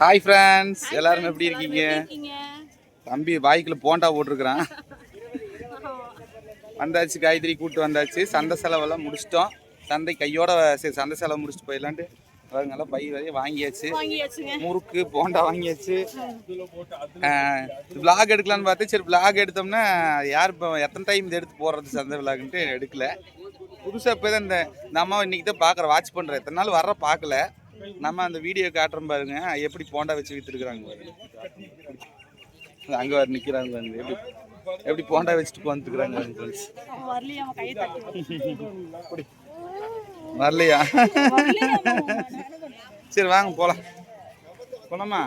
Hi friends எல்லாரும் எப்படி இருக்கீங்க? தம்பி வாய்க்குள்ள போண்டா போட்டிருக்கிறான். வந்தாச்சு காயத்ரி கூட்டு வந்தாச்சு. சந்தை செலவெல்லாம் முடிச்சிட்டோம். சந்தை கையோட சரி சந்தை செலவு முடிச்சுட்டு போயிடலான்ட்டு பாருங்க பை வரையும் வாங்கியாச்சு. முறுக்கு போண்டா வாங்கியாச்சு. விலாக் எடுக்கலான்னு பார்த்து சரி விலாக் எடுத்தோம்னா யார் இப்போ எத்தனை டைம் இது எடுத்து போடுறது சந்தை விலாகுன்ட்டு எடுக்கல. புதுசாக இப்போ தான் இந்த இந்த அம்மா இன்னைக்கு தான் பார்க்குறேன் வாட்ச் பண்ணுறேன் எத்தனை நாள் வர்ற பார்க்கல நம்ம அந்த வீடியோ காட்டுறோம் பாருங்க. எப்படி போண்டா வச்சு வித்துருக்குறாங்க பாருங்க. அங்கே வர நிற்கிறாங்க பாருங்க. எப்படி எப்படி போண்டா வச்சுட்டு போந்துக்கிறாங்க வரலையா வரலையா? சரி வாங்க போகலாம் போலாமா?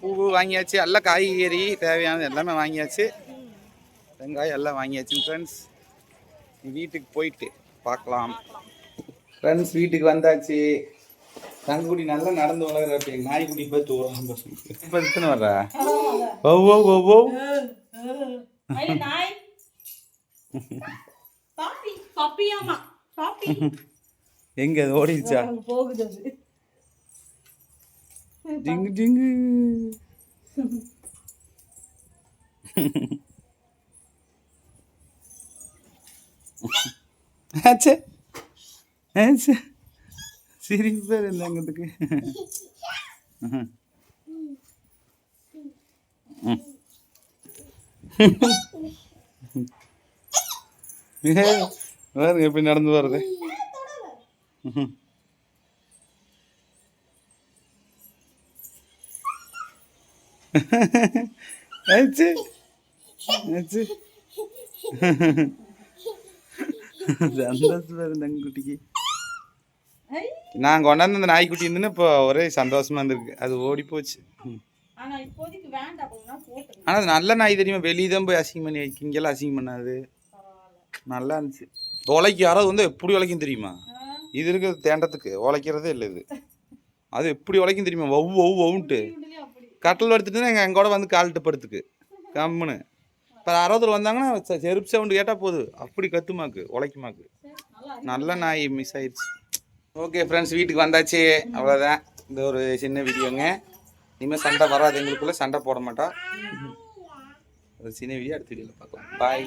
பூ வாங்கியாச்சு. எல்லாம் காய்கறி தேவையானது எல்லாமே வாங்கியாச்சு. வெங்காயம் எல்லாம் வாங்கியாச்சு ஃப்ரெண்ட்ஸ் வீட்டுக்கு போயிட்டு பார்க்கலாம். ஃப்ரெண்ட்ஸ் வீட்டுக்கு வந்தாச்சு. தங்குடி நல்லா நடந்து வளர்ற நாய்க்குட்டி பார்த்து ஓரம் இப்போ எத்தனை வர்ற? பாப்பியாமா பாப்பி எங்க அது ஓடிடுச்சா? போகுது அது. ஜிங்கு ஜிங்கு ஆச்சே ஆச்சே. சிரிப்பா இருந்தாங்கிறதுக்கு பாருங்க எப்படி நடந்து வருது ஆச்சு ஆச்சு சந்தோஷமா இருந்தாங்க குட்டிக்கு ஐ, நான் கொண்டாந்து அந்த நாய்க்குட்டி இருந்துன்னு இப்போ ஒரே சந்தோஷமா இருந்திருக்கு. அது ஓடி போச்சு. ம். ஆனா இப்போதைக்கு வேண்டாம். கொஞ்ச நாள் போட்டு ஆனா அது நல்ல நாய் தெரியுமா? வெளியே தான் போய் அசிங்கம் பண்ணி. இங்கெல்லாம் அசிங்கம் பண்ணாது. நல்லா இருந்துச்சு. உழைக்கு யாராவது வந்து எப்படி உழைக்கும் தெரியுமா? இது இருக்கிறது தேண்டத்துக்கு. உழைக்கிறதே இல்லை இது. அது எப்படி உழைக்கும் தெரியுமா? ஒவ்ன்ட்டு இதுலயே அப்படி. கட்டில் எடுத்துட்டு எங்கள் எங்கூட வந்து கால்ட்டு படுத்துக்கு. கம்முன்னு. இப்போ அறுபதுல வந்தாங்கன்னா செருப்பு சவுண்டு கேட்டால் போதும். அப்படி கத்துமாக்கு உழைக்குமாக்கு நல்ல நாய் மிஸ் ஆயிடுச்சு ஓகே ஃப்ரெண்ட்ஸ் வீட்டுக்கு வந்தாச்சு. அவ்வளோதான் இந்த ஒரு சின்ன வீடியோங்க. இனிமேல் சண்டை வராது. எங்களுக்குள்ளே சண்டை போட மாட்டோம். ஒரு சின்ன வீடியோ அடுத்த வீடியோவில் பார்க்கலாம். பாய்